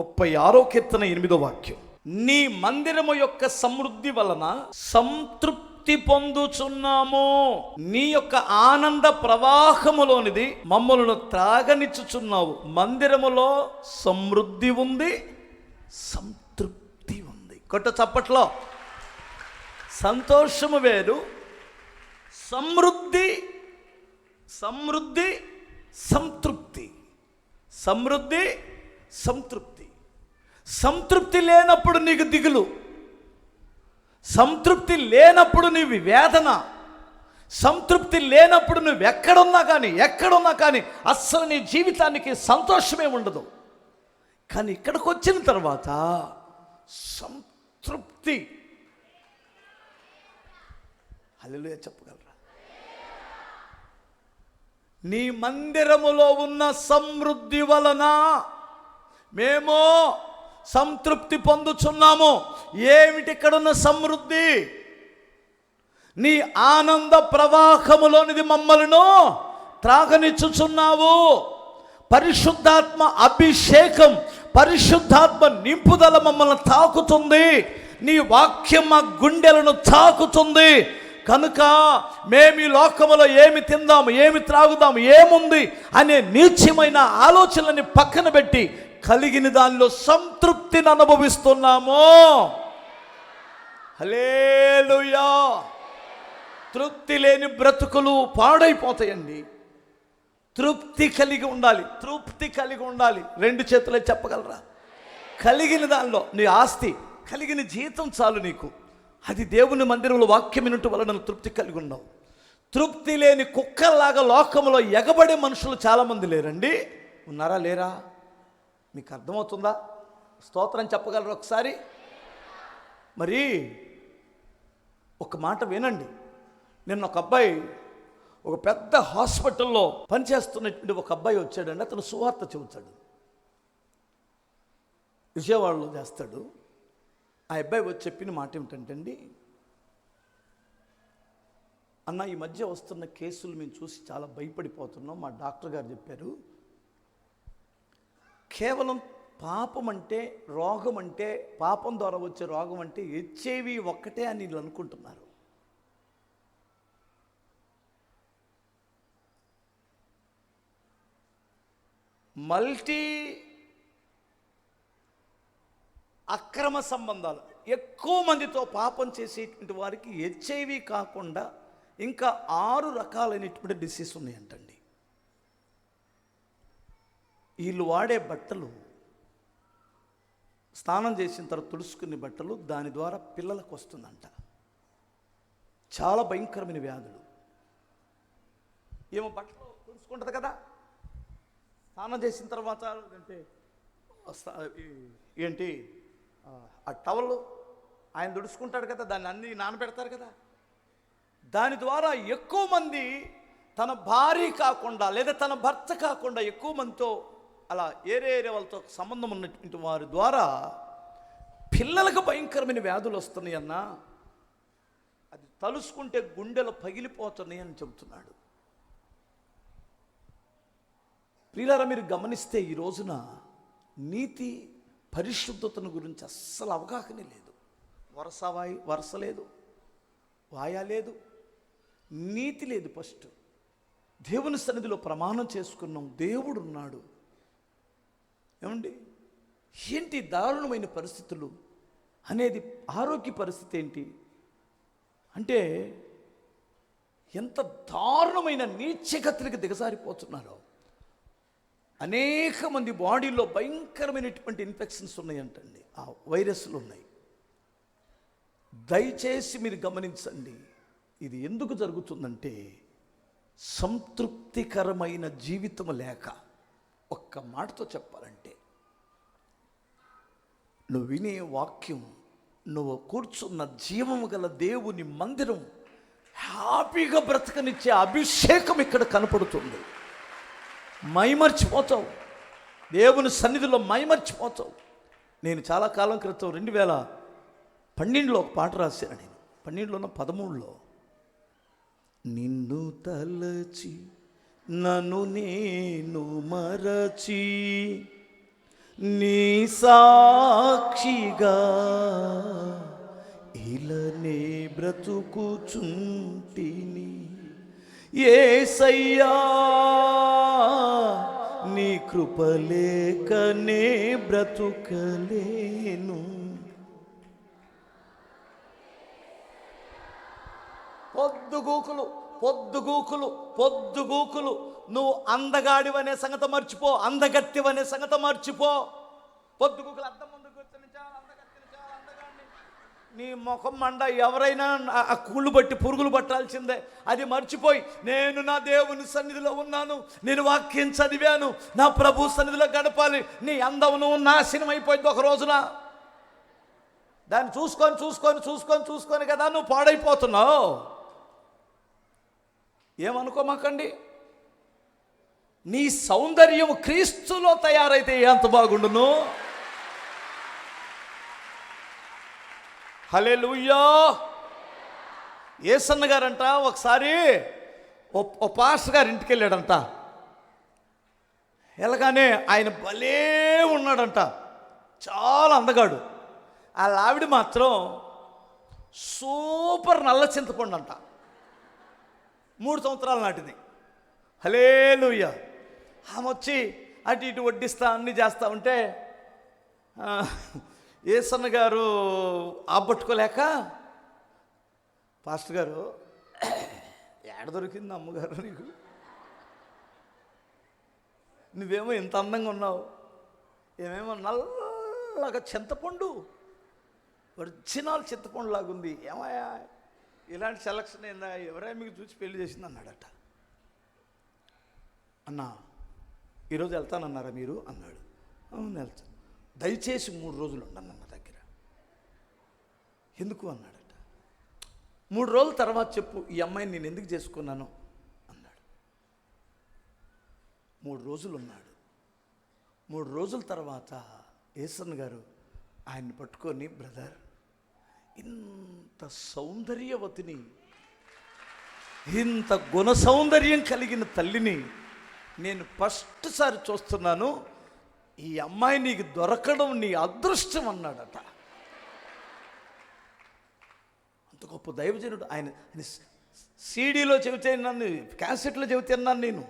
ముప్పై ఆరో కీర్తన ఎనిమిదో వాక్యం. నీ మందిరము యొక్క సమృద్ధి వలన సంతృప్తి పొందుచున్నాము. నీ యొక్క ఆనంద ప్రవాహములోనిది మమ్మలను త్రాగనిచ్చుచున్నావు. మందిరములో సమృద్ధి ఉంది సంతృప్తి ఉంది. కొట్ట చప్పట్లో. సంతోషము వేరు సమృద్ధి సమృద్ధి సంతృప్తి. సమృద్ధి సంతృప్తి. సంతృప్తి లేనప్పుడు నీకు దిగులు. సంతృప్తి లేనప్పుడు నీవి వేదన. సంతృప్తి లేనప్పుడు నువ్వు ఎక్కడున్నా కానీ ఎక్కడున్నా కానీ అస్సలు నీ జీవితానికి సంతోషమే ఉండదు. కానీ ఇక్కడికి వచ్చిన తర్వాత సంతృప్తి. హల్లెలూయా చెప్పగలరా? నీ మందిరములో ఉన్న సమృద్ధి వలన మేము సంతృప్తి పొందుచున్నాము. ఏమిటి ఇక్కడున్న సమృద్ధి? నీ ఆనంద ప్రవాహములోనిది మమ్మలను త్రాగనిచ్చుచున్నావు. పరిశుద్ధాత్మ అభిషేకం పరిశుద్ధాత్మ నింపుదల మమ్మల్ని తాకుతుంది. నీ వాక్యం మా గుండెలను తాకుతుంది. కనుక మేము ఈ లోకములో ఏమి తిందాము ఏమి త్రాగుదాము ఏముంది అనే నీచమైన ఆలోచనని పక్కన పెట్టి కలిగిన దానిలో సంతృప్తిని అనుభవిస్తున్నామో. హలేలుయా తృప్తి లేని బ్రతుకులు పాడైపోతాయండి. తృప్తి కలిగి ఉండాలి తృప్తి కలిగి ఉండాలి. రెండు చేతులే చెప్పగలరా? కలిగిన దానిలో నీ ఆస్తి కలిగిన జీతం చాలు నీకు. అది దేవుని మందిరంలో వాక్యం వినట్టు వలన తృప్తి కలిగి ఉన్నావు. తృప్తి లేని కుక్కల్లాగా లోకంలో ఎగబడే మనుషులు చాలామంది లేరండి. ఉన్నారా లేరా? మీకు అర్థమవుతుందా? స్తోత్రం చెప్పగలరు ఒకసారి? మరి ఒక మాట వినండి. నిన్న ఒక అబ్బాయి ఒక పెద్ద హాస్పిటల్లో పనిచేస్తున్నటువంటి ఒక అబ్బాయి వచ్చాడండి. అతను సువార్త చెబుతాడు. విజయవాడలో చేస్తాడు. ఆ అబ్బాయి వచ్చి చెప్పిన మాట ఏమిటంటే అండి అన్న ఈ మధ్య వస్తున్న కేసులు మేము చూసి చాలా భయపడిపోతున్నాం. మా డాక్టర్ గారు చెప్పారు కేవలం పాపం అంటే రోగం అంటే పాపం ద్వారా వచ్చే రోగం అంటే హెచ్ఐవి ఒక్కటే అని వీళ్ళు అనుకుంటున్నారు. మల్టీ అక్రమ సంబంధాలు. ఎక్కువ మందితో పాపం చేసేటువంటి వారికి హెచ్ఐవి కాకుండా ఇంకా ఆరు రకాలైనటువంటి డిసీజ్ ఉన్నాయంటండి. వీళ్ళు వాడే బట్టలు స్నానం చేసిన తర్వాత తుడుచుకునే బట్టలు దాని ద్వారా పిల్లలకు వస్తుందంట. చాలా భయంకరమైన వ్యాధులు. ఏమో బట్టలు తుడుచుకుంటుంది కదా. స్నానం చేసిన తర్వాత అంటే ఏంటి ఆ, టవల్ ఆయన తుడుచుకుంటాడు కదా దాన్ని అన్ని నానబెడతారు కదా. దాని ద్వారా ఎక్కువ మంది తన భార్య కాకుండా లేదా తన భర్త కాకుండా ఎక్కువ మందితో అలా ఏరే ఏరే వాళ్ళతో సంబంధం ఉన్నటువంటి వారి ద్వారా పిల్లలకు భయంకరమైన వ్యాధులు వస్తున్నాయి అన్న అది తలుసుకుంటే గుండెలు పగిలిపోతున్నాయి అని చెబుతున్నాడు. ప్రియులారా మీరు గమనిస్తే ఈ రోజున నీతి పరిశుద్ధతను గురించి అస్సలు అవగాహన లేదు. వరస వాయి వరస లేదు వాయా లేదు నీతి లేదు ఫస్ట్. దేవుని సన్నిధిలో ప్రమాణం చేసుకున్నాం దేవుడు ఉన్నాడు ఏమండి? ఏంటి దారుణమైన పరిస్థితులు? అనేది ఆరోగ్య పరిస్థితి ఏంటి? అంటే ఎంత దారుణమైన నీచగతులకి దిగజారిపోతున్నారో. అనేక మంది బాడీలో భయంకరమైనటువంటి ఇన్ఫెక్షన్స్ ఉన్నాయంటండి. ఆ వైరస్లు ఉన్నాయి. దయచేసి మీరు గమనించండి. ఇది ఎందుకు జరుగుతుందంటే సంతృప్తికరమైన జీవితం లేక ఒక్క మాటతో చెప్పాలంటే నువ్వు వినే వాక్యం నువ్వు కూర్చున్న జీవము గల దేవుని మందిరం హ్యాపీగా బ్రతకనిచ్చే అభిషేకం ఇక్కడ కనపడుతుంది. మైమర్చిపోతావు. దేవుని సన్నిధిలో మైమర్చిపోతావు. నేను చాలా కాలం క్రితం రెండు వేల పన్నెండులో ఒక పాట రాశాను నేను. పన్నెండులోన పదమూడులో నిన్ను తలచి నన్ను నేను మరచి నీ సాక్షిగా ఇలనే బ్రతుకుచుంటిని. ఏసయ్యా నీ కృపలేకనే బ్రతుకలేను. పొద్దుగూకులు పొద్దుగూకులు పొద్దుగూకులు నువ్వు అందగాడివనే సంగతి మర్చిపో అందగత్తివనే సంగతి మర్చిపో. పొద్దుగూకులు అద్దం ముందు కూర్చొని చాలా అందగత్తిని చాలా అందగాడిని. నీ ముఖం మండ ఎవరైనా ఆ- ఆ కూళ్ళు బట్టి పురుగులు పట్టాల్సిందే. అది మర్చిపోయి నేను నా దేవుని సన్నిధిలో ఉన్నాను నేను వాక్యం చదివాను నా ప్రభు సన్నిధిలో గడపాలి. నీ అందం నువ్వు నాశనం అయిపోయింది ఒక రోజున. దాన్ని చూసుకొని చూసుకొని చూసుకొని చూసుకొని కదా నువ్వు పాడైపోతున్నావు. ఏమనుకోమాకండి? నీ సౌందర్యం క్రీస్తులో తయారైతే ఎంత బాగుండును? హలే లూయా ఏసన్న గారంట ఒకసారి ఓ ఓ పాస్టర్ గారి ఇంటికి వెళ్ళాడంట. వెళ్ళగానే ఆయన భలే ఉన్నాడంట. చాలా అందగాడు. ఆ ఆవిడ మాత్రం సూపర్ నల్ల చింతపండు అంట మూడు సంవత్సరాల నాటిది. హలేలుయ్య ఆమె వచ్చి అటు ఇటు వడ్డిస్తా అన్నీ చేస్తా ఉంటే ఏసన్న గారు ఆపట్టుకోలేక పాస్టర్ గారు ఏడ దొరికింది అమ్మగారు నీకు? నువ్వేమో ఇంత అందంగా ఉన్నావు. ఏమేమో నల్లగా చింతపండు ఒరిజినల్ చింతపండు లాగుంది. ఏమయ్యా ఇలాంటి సెలక్షన్ ఏందా? ఎవరైనా మీకు చూసి పెళ్ళి చేసింది? అన్నాడట. అన్నా ఈరోజు వెళ్తానన్నారా మీరు? అన్నాడు. అవును వెళ్తాను దయచేసి మూడు రోజులు ఉండను నా దగ్గర. ఎందుకు? అన్నాడట. మూడు రోజుల తర్వాత చెప్పు ఈ అమ్మాయిని నేను ఎందుకు చేసుకున్నాను? అన్నాడు. మూడు రోజులు ఉన్నాడు. మూడు రోజుల తర్వాత ఏసన్ గారు ఆయన్ని పట్టుకొని బ్రదర్ ఇంత సౌందర్యవతిని ఇంత గుణ సౌందర్యం కలిగిన తల్లిని నేను ఫస్ట్ సారి చూస్తున్నాను ఈ అమ్మాయి నీకు దొరకడం నీ అదృష్టం అన్నాడట. అంత గొప్ప దైవజనుడు. ఆయన సీడీలో చెబితే నన్ను క్యాసెట్లో చెబితే అన్నాను నేను.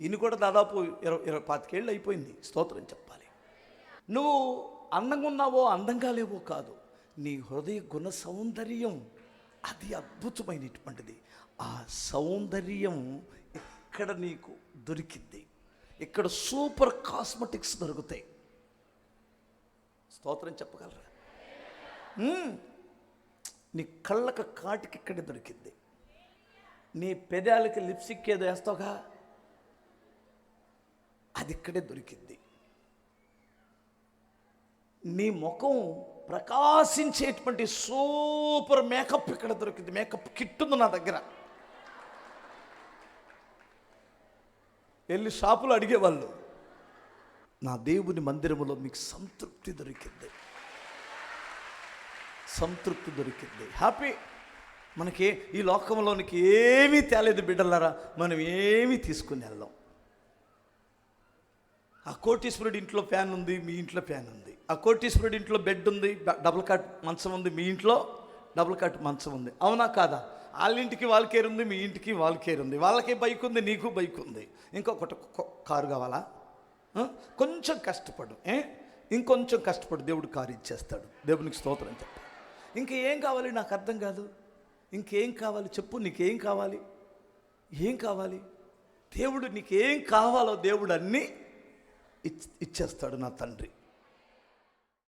ఈయన కూడా దాదాపు ఇరవై ఇరవై పాతికేళ్ళు అయిపోయింది. స్తోత్రం చెప్పాలి. నువ్వు అందంగా ఉన్నావో అందంగా లేవో కాదు. నీ హృదయ గుణ సౌందర్యం అది అద్భుతమైనటువంటిది. ఆ సౌందర్యం ఇక్కడ నీకు దొరికింది ఇక్కడ సూపర్ కాస్మెటిక్స్ దొరుకుతాయి. స్తోత్రం చెప్పగలరా? నీ కళ్ళకు కాటికి ఇక్కడే దొరికింది నీ పెదాలకి లిప్స్టిక్ ఏదో వేస్తావుగా? అది ఇక్కడే దొరికింది నీ ముఖం ప్రకాశించేటువంటి సూపర్ మేకప్ ఇక్కడ దొరికింది మేకప్ కిట్ ఉంది నా దగ్గర. వెళ్ళి షాపులో అడిగేవాళ్ళు? నా దేవుని మందిరంలో మీకు సంతృప్తి దొరికింది. సంతృప్తి దొరికింది. హ్యాపీ? మనకి ఈ లోకంలోనికి ఏమీ తేలేదు బిడ్డలారా మనం ఏమీ తీసుకుని వెళ్దాం ఆ కోటీశ్వరుడి ఇంట్లో ఫ్యాన్ ఉంది మీ ఇంట్లో ఫ్యాన్ ఉంది. ఆ కోటీశ్వరుడి ఇంట్లో బెడ్ ఉంది డబుల్ కాట్ మంచం ఉంది మీ ఇంట్లో డబుల్ కాట్ మంచం ఉంది. అవునా కాదా? వాళ్ళ ఇంటికి వాళ్ళ కేర్ ఉంది మీ ఇంటికి వాళ్ళ కేర్ ఉంది వాళ్ళకి బైక్ ఉంది నీకు బైక్ ఉంది ఇంకొకటి కారు కావాలా? కొంచెం కష్టపడు ఏ? ఇంకొంచెం కష్టపడు దేవుడు కారు ఇచ్చేస్తాడు. దేవునికి స్తోత్రం చెప్పి. ఇంకేం కావాలి నాకు అర్థం కాదు. ఇంకేం కావాలి చెప్పు నీకేం కావాలి? ఏం కావాలి? దేవుడు నీకేం కావాలో దేవుడు అన్నీ ఇచ్- ఇచ్చేస్తాడు నా తండ్రి.